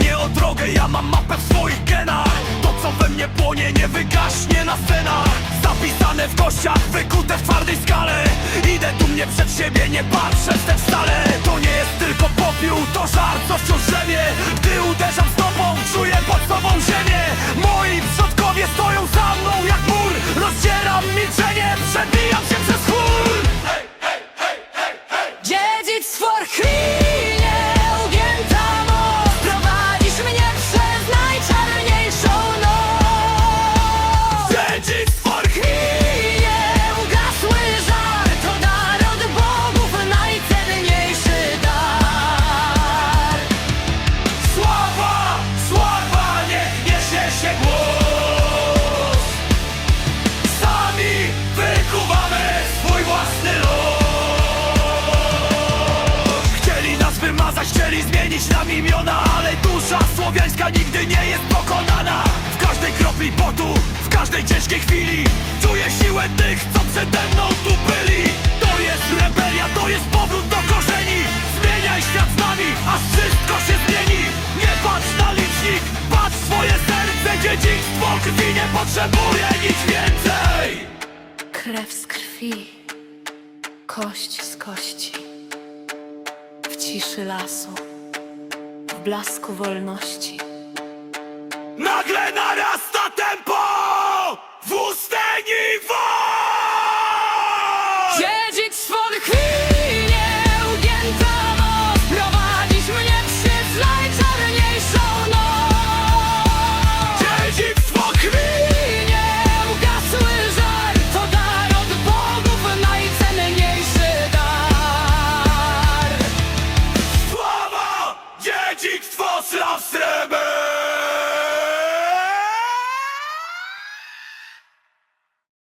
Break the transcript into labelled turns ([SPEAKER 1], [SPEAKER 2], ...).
[SPEAKER 1] mnie o drogę Ja mam mapę w swoich genach. To co we mnie płonie nie wygaśnie na scenach. Zapisane w kościach, wykute
[SPEAKER 2] w twardej skale. Idę tu mnie
[SPEAKER 1] przed siebie,
[SPEAKER 2] nie
[SPEAKER 1] patrzę wstecz wcale. To nie jest tylko popiół, to żart, co wciąż zmienić nam imiona Ale dusza słowiańska nigdy nie jest pokonana. W każdej kropli potu, w każdej ciężkiej chwili Czuję siłę tych, co przede mną tu byli. To jest rebelia, to jest powrót do korzeni. Zmieniaj świat z nami, aż wszystko się zmieni. Nie patrz na licznik, patrz swoje serce. Dziedzictwo krwi nie potrzebuje nic więcej.
[SPEAKER 2] Krew z krwi Kość z kości W ciszy lasu w blasku wolności.
[SPEAKER 1] Nagle narasta tempo! W ustęni Dziedzic swoich chwil!